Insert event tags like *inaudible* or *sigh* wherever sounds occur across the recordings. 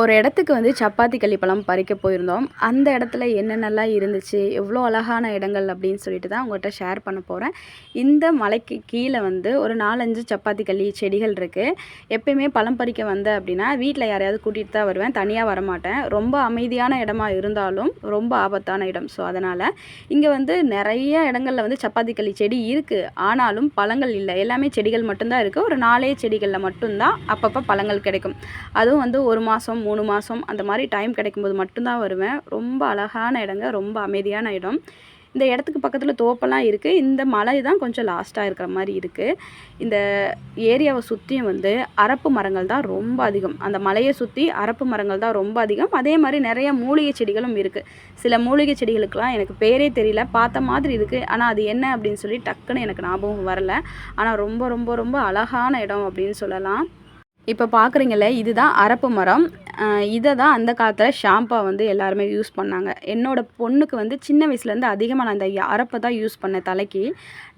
ஒரு இடத்துக்கு வந்து சப்பாத்தி கள்ளிப்பழம் பறிக்க போயிருந்தோம். அந்த இடத்துல என்னென்னலாம் இருந்துச்சு எவ்வளோ அழகான இடங்கள் அப்படின்னு சொல்லிட்டு தான் உங்கள்கிட்ட ஷேர் பண்ண போகிறேன் இந்த மலைக்கு கீழே வந்து ஒரு நாலஞ்சு சப்பாத்தி கள்ளி செடிகள் இருக்குது எப்பயுமே பழம் பறிக்க வந்தேன் அப்படின்னா வீட்டில் யாரையாவது கூட்டிகிட்டு தான் வருவேன். தனியாக வரமாட்டேன். ரொம்ப அமைதியான இடமா இருந்தாலும் ரொம்ப ஆபத்தான இடம். ஸோ அதனால் இங்கே வந்து நிறைய இடங்களில் வந்து சப்பாத்தி கள்ளி செடி இருக்குது ஆனாலும் பழங்கள் இல்லை. எல்லாமே செடிகள் மட்டும்தான் இருக்குது ஒரு நாலே செடிகளில் மட்டும்தான் அப்பப்போ பழங்கள் கிடைக்கும். அதுவும் வந்து ஒரு மாதம் மூணு மாதம் அந்த மாதிரி டைம் கிடைக்கும்போது மட்டும்தான் வருவேன். ரொம்ப அழகான இடங்க ரொம்ப அமைதியான இடம். இந்த இடத்துக்கு பக்கத்தில் தோப்பெல்லாம் இருக்குது இந்த மலை தான் கொஞ்சம் லாஸ்ட்டாக இருக்கிற மாதிரி இருக்குது இந்த ஏரியாவை சுற்றியும் வந்து அரப்பு மரங்கள் தான் ரொம்ப அதிகம். அந்த மலையை சுற்றி அரப்பு மரங்கள் தான் ரொம்ப அதிகம். அதே மாதிரி நிறைய மூலிகை செடிகளும் இருக்குது சில மூலிகை செடிகளுக்கெல்லாம் எனக்கு பேரே தெரியல. பார்த்த மாதிரி இருக்குது ஆனால் அது என்ன அப்படின்னு சொல்லி டக்குன்னு எனக்கு ஞாபகம் வரல. ஆனால் ரொம்ப ரொம்ப ரொம்ப அழகான இடம் அப்படின்னு சொல்லலாம். இப்போ பார்க்குறீங்களே இதுதான் அரப்பு மரம். இதை தான் அந்த காலத்தில் ஷாம்பா வந்து எல்லாருமே யூஸ் பண்ணாங்க. என்னோடய பொண்ணுக்கு வந்து சின்ன வயசுலேருந்து அதிகமாக நான் இந்த அரப்பை தான் யூஸ் பண்ணேன் தலைக்கு.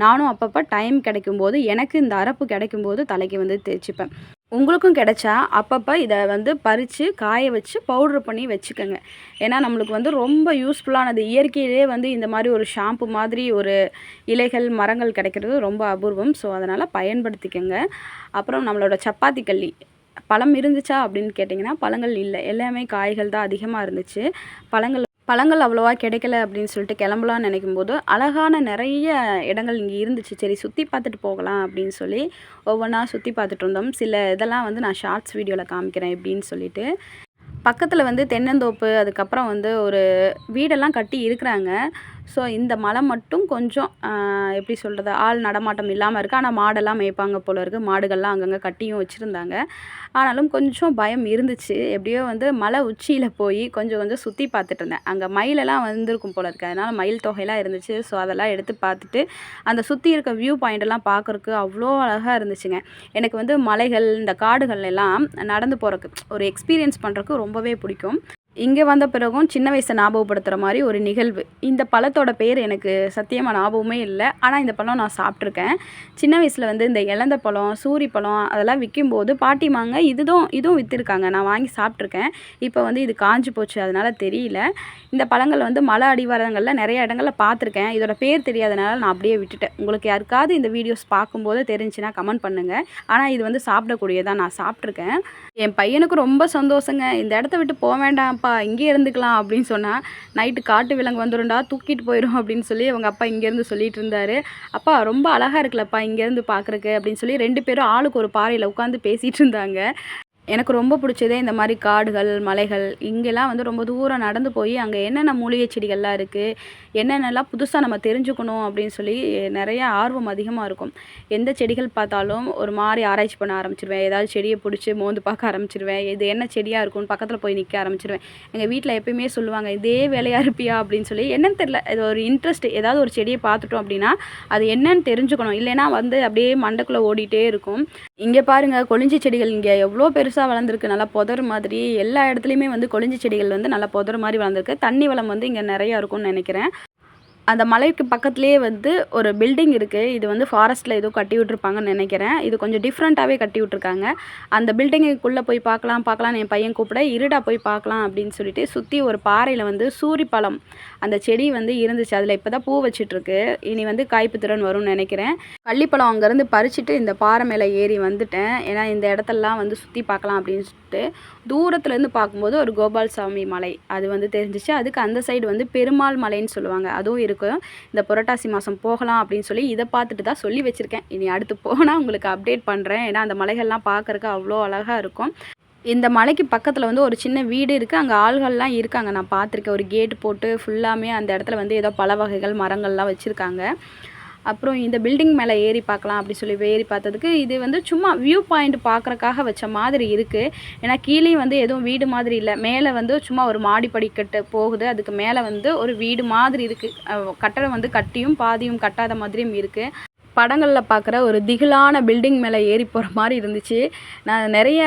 நானும் அப்பப்போ டைம் கிடைக்கும்போது எனக்கு இந்த அரப்பு கிடைக்கும்போது தலைக்கு வந்து தேய்ச்சிப்பேன். உங்களுக்கும் கிடைச்சா அப்பப்போ இதை வந்து பறித்து காய வச்சு பவுட்ரு பண்ணி வச்சுக்கோங்க. ஏன்னா நம்மளுக்கு வந்து ரொம்ப யூஸ்ஃபுல்லானது இயற்கையிலே வந்து இந்த மாதிரி ஒரு ஷாம்பு மாதிரி ஒரு இலைகள் மரங்கள் கிடைக்கிறது ரொம்ப அபூர்வம். ஸோ அதனால் பயன்படுத்திக்கோங்க. அப்புறம் நம்மளோட சப்பாத்தி கள்ளி. பழம் இருந்துச்சா அப்படின்னு கேட்டிங்கன்னா பழங்கள் இல்லை. எல்லாமே காய்கள் தான் அதிகமாக இருந்துச்சு. பழங்கள் பழங்கள் அவ்வளோவா கிடைக்கல அப்படின்னு சொல்லிட்டு கிளம்பலான்னு நினைக்கும் போது அழகான நிறைய இடங்கள் இங்கே இருந்துச்சு. சரி சுற்றி பார்த்துட்டு போகலாம் அப்படின்னு சொல்லி ஒவ்வொன்றா சுற்றி பார்த்துட்டு இருந்தோம். சில இதெல்லாம் வந்து நான் ஷார்ட்ஸ் வீடியோவில் காமிக்கிறேன் எப்படின்னு சொல்லிட்டு. பக்கத்தில் வந்து தென்னந்தோப்பு அதுக்கப்புறம் வந்து ஒரு வீடெல்லாம் கட்டி இருக்கிறாங்க. ஸோ இந்த மலை மட்டும் கொஞ்சம் எப்படி சொல்கிறது ஆள் நடமாட்டம் இல்லாமல் இருக்குது ஆனால் மாடெல்லாம் மேய்ப்பாங்க போல இருக்குது மாடுகள்லாம் அங்கங்கே கட்டியும் வச்சுருந்தாங்க. ஆனாலும் கொஞ்சம் பயம் இருந்துச்சு. எப்படியோ வந்து மலை உச்சியில் போய் கொஞ்சம் கொஞ்சம் சுற்றி பார்த்துட்டு இருந்தேன். அங்கே மயிலெல்லாம் வந்திருக்கும் போல இருக்குது அதனால் மயில் தொகையெல்லாம் இருந்துச்சு. ஸோ அதெல்லாம் எடுத்து பார்த்துட்டு அந்த சுற்றி இருக்க வியூ பாயிண்டெல்லாம் பார்க்குறக்கு அவ்வளோ அழகாக இருந்துச்சுங்க. எனக்கு வந்து மலைகள் இந்த காடுகள் எல்லாம் நடந்து போகிறக்கு ஒரு எக்ஸ்பீரியன்ஸ் பண்ணுறக்கு ரொம்பவே பிடிக்கும். இங்கே வந்த பிறகும் சின்ன வயசை ஞாபகப்படுத்துகிற மாதிரி ஒரு நிகழ்வு. இந்த பழத்தோட பேர் எனக்கு சத்தியமாக ஞாபகமே இல்லை. ஆனால் இந்த பழம் நான் சாப்பிட்ருக்கேன் சின்ன வயசில் வந்து இந்த இழந்த பழம் சூரி பழம் அதெல்லாம் விற்கும்போது பாட்டிமாங்க இதுதும் இதுவும் விற்றுருக்காங்க நான் வாங்கி சாப்பிட்ருக்கேன் இப்போ வந்து இது காஞ்சி போச்சு அதனால் தெரியல. இந்த பழங்கள் வந்து மலை அடிவாரங்களில் நிறைய இடங்களில் பார்த்துருக்கேன். இதோட பேர் தெரியாதனால நான் அப்படியே விட்டுட்டேன். உங்களுக்கு யாருக்காவது இந்த வீடியோஸ் பார்க்கும்போது தெரிஞ்சுன்னா கமெண்ட் பண்ணுங்கள் ஆனால் இது வந்து சாப்பிடக்கூடியதான் நான் சாப்பிட்ருக்கேன் என் பையனுக்கு ரொம்ப சந்தோஷங்க. இந்த இடத்த விட்டு போக வேண்டாம் அப்பா இங்கே இருந்துக்கலாம் அப்படின்னு சொன்னால் நைட்டு காட்டு விலங்கு வந்துடும்டா தூக்கிட்டு போயிடும் அப்படின்னு சொல்லி அவங்க அப்பா இங்கேருந்து சொல்லிட்டு இருந்தார். அப்பா ரொம்ப அழகாக இருக்குல்லப்பா இங்கேருந்து பார்க்குறக்கு அப்படின்னு சொல்லி ரெண்டு பேரும் ஆளுக்கு ஒரு பாறையில் உட்காந்து பேசிகிட்டு இருந்தாங்க. எனக்கு ரொம்ப பிடிச்சதே இந்த மாதிரி காடுகள் மலைகள் இங்கெல்லாம் வந்து ரொம்ப தூரம் நடந்து போய் அங்கே என்னென்ன மூலிகை செடிகள்லாம் இருக்குது என்னென்னலாம் புதுசாக நம்ம தெரிஞ்சுக்கணும் அப்படின்னு சொல்லி நிறைய ஆர்வம் அதிகமாக இருக்கும். எந்த செடிகள் பார்த்தாலும் ஒரு மாதிரி ஆராய்ச்சி பண்ண ஆரம்பிச்சிருவேன். ஏதாவது செடியை பிடிச்சி மோந்து பார்க்க ஆரம்பிச்சிருவேன். இது என்ன செடியாக இருக்கும்னு பக்கத்தில் போய் நிற்க ஆரம்பிச்சிருவேன். எங்கள் வீட்டில் எப்பயுமே சொல்லுவாங்க இதே வேலையாக இருப்பியா? அப்படின்னு சொல்லி. என்னன்னு தெரில இது ஒரு இன்ட்ரெஸ்ட் ஏதாவது ஒரு செடியை பார்த்துட்டோம் அப்படின்னா அது என்னன்னு தெரிஞ்சுக்கணும். இல்லைன்னா வந்து அப்படியே மண்டக்குள்ளே ஓடிட்டே இருக்கும். இங்கே பாருங்கள் கொழிஞ்சி செடிகள் இங்கே எவ்வளோ பெருசு பெருசாக வளர்ந்துருக்கு. நல்லா புதர் மாதிரி எல்லா இடத்துலையுமே வந்து கொழிஞ்சி செடிகள் வந்து நல்லா புதர் மாதிரி வளர்ந்துருக்கு. தண்ணி வளம் வந்து இங்கே நிறையா இருக்கும்னு நினைக்கிறேன். அந்த மலைக்கு பக்கத்துலேயே வந்து ஒரு பில்டிங் இருக்குது இது வந்து ஃபாரஸ்ட்டில் ஏதோ கட்டி விட்ருப்பாங்கன்னு நினைக்கிறேன். இது கொஞ்சம் டிஃப்ரெண்ட்டாகவே கட்டி விட்ருக்காங்க அந்த பில்டிங்குக்குள்ளே போய் பார்க்கலாம் பார்க்கலாம் என் பையன் கூப்பிட இருடா போய் பார்க்கலாம் அப்படின்னு சொல்லிட்டு சுற்றி ஒரு பாறையில் வந்து சூரி பழம் அந்த செடி வந்து இருந்துச்சு. அதில் இப்போ தான் பூ வச்சிட்ருக்கு இனி வந்து காய்ப்பு திறன் வரும்னு நினைக்கிறேன். கள்ளிப்பழம் அங்கேருந்து பறிச்சுட்டு இந்த பாறை மேலே ஏறி வந்துட்டேன். ஏன்னா இந்த இடத்தெல்லாம் வந்து சுற்றி பார்க்கலாம் அப்படின்னு சொல்லிட்டு தூரத்துலேருந்து பார்க்கும்போது ஒரு கோபால் சாமி மலை. அது வந்து தெரிஞ்சிச்சு. அதுக்கு அந்த சைடு வந்து பெருமாள் மலைன்னு சொல்லுவாங்க. அதுவும் இருக்கும். இந்த புரட்டாசி மாதம் போகலாம் அப்படின்னு சொல்லி இதை பார்த்துட்டு தான் சொல்லி வச்சுருக்கேன். இனி அடுத்து போனால் உங்களுக்கு அப்டேட் பண்ணுறேன் ஏன்னா அந்த மலைகள்லாம் பார்க்குறக்கு அவ்வளோ அழகாக இருக்கும். இந்த மலைக்கு பக்கத்தில் வந்து ஒரு சின்ன வீடு இருக்குது அங்கே ஆள்கள்லாம் இருக்காங்க. நான் பார்த்துருக்கேன். ஒரு கேட் போட்டு ஃபுல்லாமே அந்த இடத்துல வந்து ஏதோ பல வகைகள் மரங்கள்லாம் வச்சுருக்காங்க. அப்புறம் இந்த பில்டிங் மேலே ஏறி பார்க்கலாம் அப்படி சொல்லி ஏறி பார்த்ததுக்கு இது வந்து சும்மா வியூ பாயிண்ட் பார்க்குறக்காக வச்ச மாதிரி இருக்குது ஏன்னா கீழே வந்து எதுவும் வீடு மாதிரி இல்லை. மேலே வந்து சும்மா ஒரு மாடி படிக்கட்டு போகுது. அதுக்கு மேலே வந்து ஒரு வீடு மாதிரி இருக்குது கட்டடம் வந்து கட்டியும் பாதியும் கட்டாத மாதிரியும் இருக்குது படங்களில் பார்க்குற ஒரு திகிலான பில்டிங் மேலே ஏறி போகிற மாதிரி இருந்துச்சு. நான் நிறைய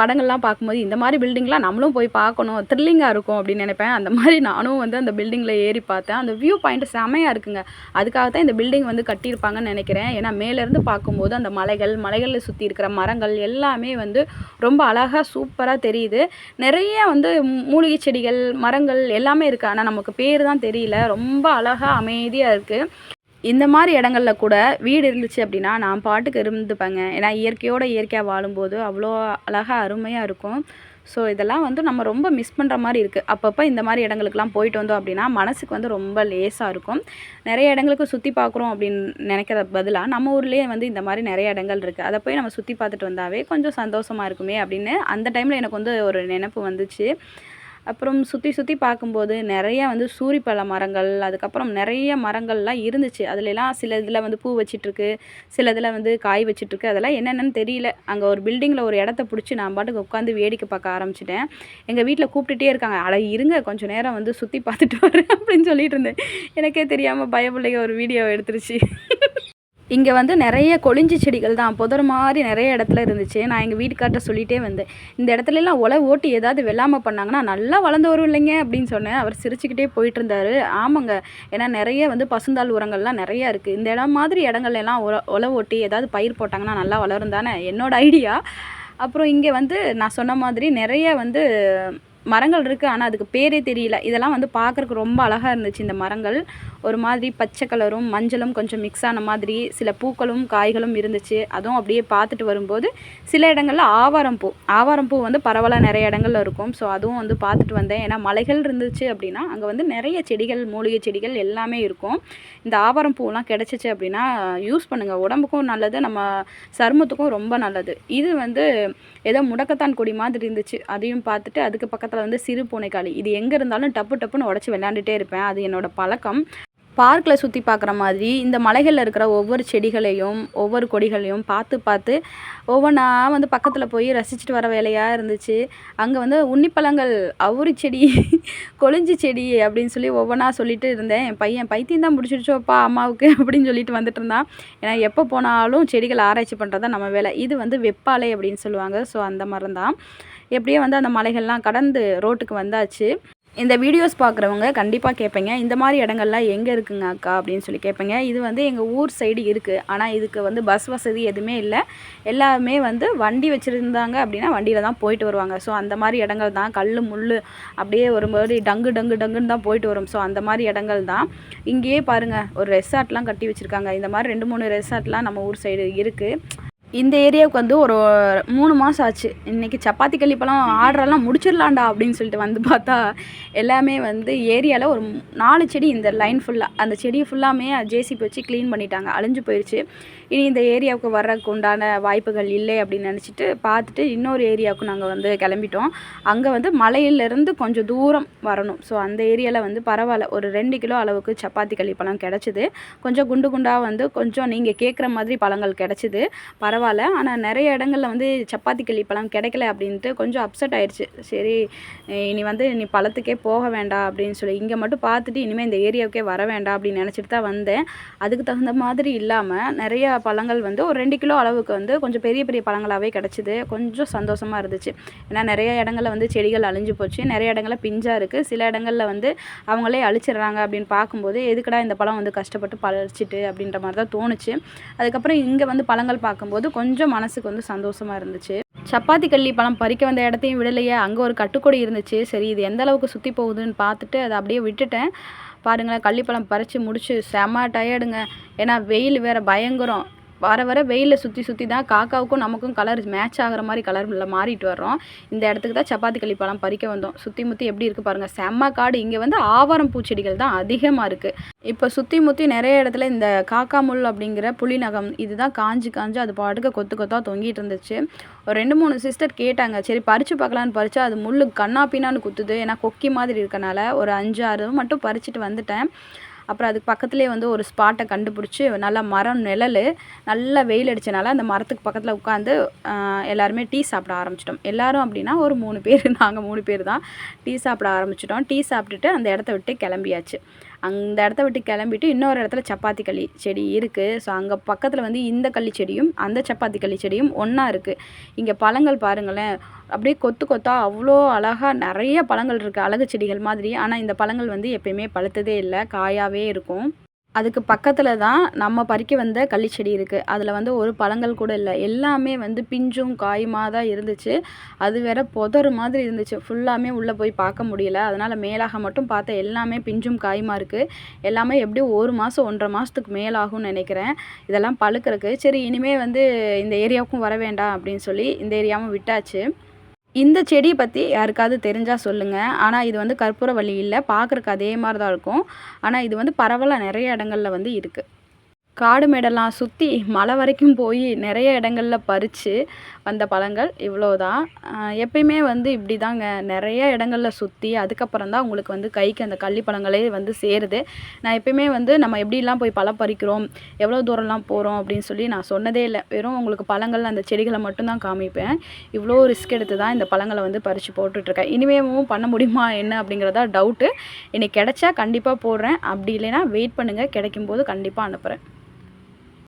படங்கள்லாம் பார்க்கும்போது இந்த மாதிரி பில்டிங்லாம் நம்மளும் போய் பார்க்கணும் த்ரில்லிங்காக இருக்கும் அப்படின்னு நினைப்பேன். அந்த மாதிரி நானும் வந்து அந்த பில்டிங்கில் ஏறி பார்த்தேன். அந்த வியூ பாயிண்ட் செமையாக இருக்குங்க. அதுக்காக தான் இந்த பில்டிங் வந்து கட்டியிருப்பாங்கன்னு நினைக்கிறேன். ஏன்னா மேலேருந்து பார்க்கும்போது அந்த மலைகள் மலைகளில் சுற்றி இருக்கிற மரங்கள் எல்லாமே வந்து ரொம்ப அழகாக சூப்பராக தெரியுது. நிறைய வந்து மூலிகை செடிகள் மரங்கள் எல்லாமே இருக்குது ஆனால் நமக்கு பேர் தான் தெரியல. ரொம்ப அழகாக அமைதியாக இருக்குது இந்த மாதிரி இடங்கள்ல கூட வீடு இருந்துச்சு அப்படின்னா நான் பாட்டுக்கு இருந்துப்பேங்க. ஏன்னா இயற்கையோட இயற்கையாக வாழும்போது அவ்வளோ அழகாக அருமையாக இருக்கும். ஸோ இதெல்லாம் வந்து நம்ம ரொம்ப மிஸ் பண்ணுற மாதிரி இருக்குது அப்பப்போ இந்த மாதிரி இடங்களுக்குலாம் போயிட்டு வந்தோம் அப்படின்னா மனசுக்கு வந்து ரொம்ப லேசாக இருக்கும். நிறைய இடங்களுக்கு சுற்றி பார்க்குறோம் அப்படின்னு நினைக்கிற பதிலாக நம்ம ஊர்லேயே வந்து இந்த மாதிரி நிறைய இடங்கள் இருக்குது அதை போய் நம்ம சுற்றி பார்த்துட்டு வந்தாவே கொஞ்சம் சந்தோஷமாக இருக்குமே அப்படின்னு அந்த டைமில் எனக்கு வந்து ஒரு நினப்பு வந்துச்சு. அப்புறம் சுற்றி சுற்றி பார்க்கும்போது நிறையா வந்து சூரிப்பழ மரங்கள் அதுக்கப்புறம் நிறைய மரங்கள்லாம் இருந்துச்சு. அதுலலாம் சில இதில் வந்து பூ வச்சிட்ருக்கு சில இதில் வந்து காய் வச்சிட்ருக்கு. அதெல்லாம் என்னென்னு தெரியல. அங்கே ஒரு பில்டிங்கில் ஒரு இடத்த பிடிச்சி நான் பாட்டுக்கு உட்காந்து வேடிக்கை பார்க்க ஆரம்பிச்சிட்டேன். எங்கள் வீட்டில் கூப்பிட்டுட்டே இருக்காங்க அட இருங்க கொஞ்சம் நேரம் வந்து சுற்றி பார்த்துட்டு வரேன் அப்படின்னு சொல்லிட்டு இருந்தேன். எனக்கே தெரியாமல் பயப்பிள்ளைங்க ஒரு வீடியோ எடுத்துருச்சு. இங்கே வந்து நிறைய கொழிஞ்சி செடிகள் தான். புதர் மாதிரி நிறைய இடத்துல இருந்துச்சு. நான் எங்கள் வீட்டுக்கார்ட்ட சொல்லிகிட்டே வந்தேன். இந்த இடத்துலலாம் உலை ஓட்டி ஏதாவது வெள்ளாமல் பண்ணாங்கன்னா நல்லா வளர்ந்து வரும் இல்லைங்க அப்படின்னு சொன்னேன். அவர் சிரிச்சுக்கிட்டே போயிட்டு இருந்தார். ஆமாங்க. ஏன்னா நிறைய வந்து பசுந்தாள் உரங்கள்லாம் நிறையா இருக்குது இந்த இடம் மாதிரி இடங்கள்லாம் உல உலை ஓட்டி ஏதாவது பயிர் போட்டாங்கன்னா நல்லா வளரும் தானே? என்னோட ஐடியா. அப்புறம் இங்கே வந்து நான் சொன்ன மாதிரி நிறைய வந்து மரங்கள் இருக்குது ஆனால் அதுக்கு பேரே தெரியல. இதெல்லாம் வந்து பார்க்குறக்கு ரொம்ப அழகாக இருந்துச்சு இந்த மரங்கள். ஒரு மாதிரி பச்சை கலரும் மஞ்சளும் கொஞ்சம் மிக்ஸ் ஆன மாதிரி சில பூக்களும் காய்களும் இருந்துச்சு. அதுவும் அப்படியே பார்த்துட்டு வரும்போது சில இடங்களில் ஆவாரம் பூ. ஆவாரம் பூ வந்து பரவலாக நிறைய இடங்கள்ல இருக்கும். ஸோ அதுவும் வந்து பார்த்துட்டு வந்தேன். ஏன்னா மலைகள் இருந்துச்சு அப்படின்னா அங்கே வந்து நிறைய செடிகள் மூலிகை செடிகள் எல்லாமே இருக்கும். இந்த ஆவாரம் பூலாம் கிடச்சிச்சு அப்படின்னா யூஸ் பண்ணுங்கள் உடம்புக்கும் நல்லது நம்ம சருமத்துக்கும் ரொம்ப நல்லது. இது வந்து ஏதோ முடக்கத்தான் கொடி மாதிரி இருந்துச்சு. அதையும் பார்த்துட்டு அதுக்கு பக்கத்தில் வந்து சிறு பூனைக்காளி. இது எங்கே இருந்தாலும் டப்பு டப்புன்னு உடச்சி விளையாண்டுட்டே இருப்பேன். அது என்னோடய பழக்கம். பார்க்கில் சுற்றி பார்க்குற மாதிரி இந்த மலைகளில் இருக்கிற ஒவ்வொரு செடிகளையும் ஒவ்வொரு கொடிகளையும் பார்த்து பார்த்து ஒவ்வொன்றா வந்து பக்கத்தில் போய் ரசிச்சுட்டு வர வேலையாக இருந்துச்சு. அங்கே வந்து உன்னிப்பழங்கள் அவுரி செடி *laughs* கொழிஞ்சி செடி அப்படின்னு சொல்லி ஒவ்வொன்றா சொல்லிட்டு இருந்தேன். என் பையன் பைத்தியம் தான் பிடிச்சிருச்சோப்பா அம்மாவுக்கு *laughs* அப்படின்னு சொல்லிட்டு வந்துட்டு இருந்தான். ஏன்னா எப்போ போனாலும் செடிகள் ஆராய்ச்சி பண்ணுறது தான் நம்ம வேலை. இது வந்து வெப்பாலை அப்படின்னு சொல்லுவாங்க. ஸோ அந்த மரம் தான் எப்படியோ வந்து அந்த மலைகள்லாம் கடந்து ரோட்டுக்கு வந்தாச்சு. இந்த வீடியோஸ் பார்க்குறவங்க கண்டிப்பாக கேட்பீங்க. இந்த மாதிரி இடங்கள்லாம் எங்கே இருக்குங்க அக்கா? அப்படின்னு சொல்லி கேட்பீங்க. இது வந்து எங்கள் ஊர் சைடு இருக்குது ஆனால் இதுக்கு வந்து பஸ் வசதி எதுவுமே இல்லை. எல்லாமே வந்து வண்டி வச்சுருந்தாங்க அப்படின்னா வண்டியில் தான் போயிட்டு வருவாங்க. ஸோ அந்த மாதிரி இடங்கள் தான். கல் முள் அப்படியே ஒரு மாதிரி டங்கு டங்கு டங்குன்னு தான் போயிட்டு வரும். ஸோ அந்த மாதிரி இடங்கள் தான். இங்கேயே பாருங்கள் ஒரு ரெசார்ட்லாம் கட்டி வச்சுருக்காங்க. இந்த மாதிரி ரெண்டு மூணு ரெசார்ட்லாம் நம்ம ஊர் சைடு இருக்குது இந்த ஏரியாவுக்கு வந்து ஒரு மூணு மாதம் ஆச்சு. இன்றைக்கி சப்பாத்தி கள்ளிப்பழம் ஆர்டரெல்லாம் முடிச்சிடலாண்டா அப்படின்னு சொல்லிட்டு வந்து பார்த்தா எல்லாமே வந்து ஏரியாவில் ஒரு நாலு செடி இந்த லைன் ஃபுல்லாக அந்த செடி ஃபுல்லாமே ஜேசிபி வச்சு க்ளீன் பண்ணிட்டாங்க. அழிஞ்சு போயிடுச்சு இனி இந்த ஏரியாவுக்கு வர்றதுக்கு உண்டான வாய்ப்புகள் இல்லை அப்படின்னு நினச்சிட்டு பார்த்துட்டு இன்னொரு ஏரியாவுக்கு நாங்கள் வந்து கிளம்பிட்டோம். அங்கே வந்து மலையிலேருந்து கொஞ்சம் தூரம் வரணும். ஸோ அந்த ஏரியாவில் வந்து பரவாயில்ல. ஒரு ரெண்டு கிலோ அளவுக்கு சப்பாத்தி கள்ளிப்பழம் கிடச்சிது. கொஞ்சம் குண்டு குண்டாக வந்து கொஞ்சம் நீங்கள் கேட்குற மாதிரி பழங்கள் கிடச்சிது. பரவாயில்ல. பரவாயில்ல. ஆனால் நிறைய இடங்களில் வந்து சப்பாத்தி கிள்ளி பழம் கிடைக்கல அப்படின்ட்டு கொஞ்சம் அப்செட் ஆயிடுச்சு சரி இனி வந்து நீ பழத்துக்கே போக வேண்டாம் அப்படின்னு சொல்லி இங்கே மட்டும் பார்த்துட்டு இனிமேல் இந்த ஏரியாவுக்கே வர வேண்டாம் அப்படின்னு நினச்சிட்டு தான் வந்தேன். அதுக்கு தகுந்த மாதிரி இல்லாமல் நிறைய பழங்கள் வந்து ஒரு ரெண்டு கிலோ அளவுக்கு வந்து கொஞ்சம் பெரிய பெரிய பழங்களாகவே கிடச்சிது. கொஞ்சம் சந்தோஷமாக இருந்துச்சு. ஏன்னா நிறைய இடங்களில் வந்து செடிகள் அழிஞ்சு போச்சு. நிறைய இடங்களில் பிஞ்சாக இருக்குது சில இடங்களில் வந்து அவங்களே அழிச்சிடுறாங்க அப்படின்னு பார்க்கும்போது எதுக்கடா இந்த பழம் வந்து கஷ்டப்பட்டு பழிச்சிட்டு அப்படின்ற மாதிரி தான் தோணுச்சு. அதுக்கப்புறம் இங்கே வந்து பழங்கள் பார்க்கும்போது கொஞ்சம் மனசுக்கு வந்து சந்தோஷமாக இருந்துச்சு. சப்பாத்தி கள்ளி பழம் பறிக்க வந்த இடத்தையும் விடலையே அங்கே ஒரு கட்டுக்கொடி இருந்துச்சு. சரி இது எந்த அளவுக்கு சுற்றி போகுதுன்னு பார்த்துட்டு அதை அப்படியே விட்டுட்டேன். பாருங்களேன் கள்ளிப்பழம் பறித்து முடிச்சு செம்ம டயர்டுங்க ஏன்னா வெயில் வேறு பயங்கரம். வர வர வெயிலில் சுற்றி சுற்றி தான் காக்காவுக்கும் நமக்கும் கலர் மேட்ச் ஆகிற மாதிரி கலரில் மாறிட்டு வர்றோம். இந்த இடத்துக்கு தான் சப்பாத்தி களி பழம் பறிக்க வந்தோம். சுற்றி முற்றி எப்படி இருக்குது பாருங்கள் செம்ம காடு. இங்கே வந்து ஆவாரம் பூச்செடிகள் தான் அதிகமாக இருக்குது இப்போ சுற்றி முற்றி நிறைய இடத்துல இந்த காக்கா முள் அப்படிங்கிற புளி நகம் இதுதான் காஞ்சி காஞ்சி அது பாட்டுக்கு கொத்து கொத்தாக தொங்கிட்டு இருந்துச்சு. ஒரு ரெண்டு மூணு சிஸ்டர் கேட்டாங்க. சரி பறித்து பார்க்கலான்னு பறிச்சா அது முள் கண்ணா பின்னான்னு குத்துது. ஏன்னா கொக்கி மாதிரி இருக்கனால ஒரு அஞ்சு ஆறு மட்டும் பறிச்சுட்டு வந்துட்டேன். அப்புறம் அதுக்கு பக்கத்துலேயே வந்து ஒரு ஸ்பாட்டை கண்டுபிடிச்சி நல்லா மரம் நிழல் நல்லா வெயில் அடித்தனால அந்த மரத்துக்கு பக்கத்தில் உட்காந்து எல்லாருமே டீ சாப்பிட ஆரம்பிச்சிட்டோம். எல்லோரும் அப்படின்னா ஒரு மூணு பேர் நாங்கள் மூணு பேர் தான் டீ சாப்பிட ஆரம்பிச்சிட்டோம். டீ சாப்பிட்டுட்டு அந்த இடத்த விட்டு கிளம்பியாச்சு. அந்த இடத்த விட்டு கிளம்பிட்டு இன்னொரு இடத்துல சப்பாத்தி கள்ளி செடி இருக்குது ஸோ அங்கே பக்கத்தில் வந்து இந்த கள்ளி செடியும் அந்த சப்பாத்தி கள்ளி செடியும் ஒன்றா இருக்குது இங்கே பழங்கள் பாருங்களேன். அப்படியே கொத்து கொத்தா அவ்வளோ அழகாக நிறைய பழங்கள் இருக்குது அழகு செடிகள் மாதிரி. ஆனால் இந்த பழங்கள் வந்து எப்பயுமே பழுத்ததே இல்லை. காயாகவே இருக்கும். அதுக்கு பக்கத்தில் தான் நம்ம பறிக்க வந்த கள்ளி செடி இருக்குது அதில் வந்து ஒரு பழங்கள் கூட இல்லை. எல்லாமே வந்து பிஞ்சும் காயுமாக தான் இருந்துச்சு. அது வேற புதர் மாதிரி இருந்துச்சு. ஃபுல்லாமே உள்ளே போய் பார்க்க முடியல. அதனால் மேலாக மட்டும் பார்த்த எல்லாமே பிஞ்சும் காயுமாக இருக்குது எல்லாமே எப்படியும் ஒரு மாதம் ஒன்றரை மாதத்துக்கு மேலாகும்னு நினைக்கிறேன். இதெல்லாம் பழுக்கிறதுக்கு. சரி இனிமேல் வந்து இந்த ஏரியாவுக்கும் வர வேண்டாம் அப்படின்னு சொல்லி இந்த ஏரியாவும் விட்டாச்சு. இந்த செடியை பற்றி யாருக்காவது தெரிஞ்சால் சொல்லுங்கள் ஆனால் இது வந்து கற்பூரவள்ளி இல்லை. பார்க்குறக்கு அதே மாதிரி தான் இருக்கும். ஆனால் இது வந்து பரவலாக நிறைய இடங்கள்ல வந்து இருக்குது காடு மேடெல்லாம் சுற்றி மலை வரைக்கும் போய் நிறைய இடங்கள்ல பறித்து வந்த பழங்கள் இவ்வளோ தான் எப்பயுமே வந்து இப்படி தாங்க நிறைய இடங்களில் சுற்றி அதுக்கப்புறம் தான் உங்களுக்கு வந்து கைக்கு அந்த கள்ளி பழங்களே வந்து சேருது. நான் எப்பயுமே வந்து நம்ம எப்படிலாம் போய் பழம் பறிக்கிறோம் எவ்வளோ தூரம்லாம் போகிறோம் அப்படின்னு சொல்லி நான் சொன்னதே இல்லை. வெறும் உங்களுக்கு பழங்கள் அந்த செடிகளை மட்டும்தான் காமிப்பேன். இவ்வளோ ரிஸ்க் எடுத்து தான் இந்த பழங்களை வந்து பறித்து போட்டுட்ருக்கேன். இனிமேவும் பண்ண முடியுமா என்ன அப்படிங்கிறதா டவுட்டு இன்னைக்கு கிடைச்சா கண்டிப்பாக போடுறேன். அப்படி இல்லைன்னா வெயிட் பண்ணுங்கள் கிடைக்கும்போது கண்டிப்பாக அனுப்புகிறேன்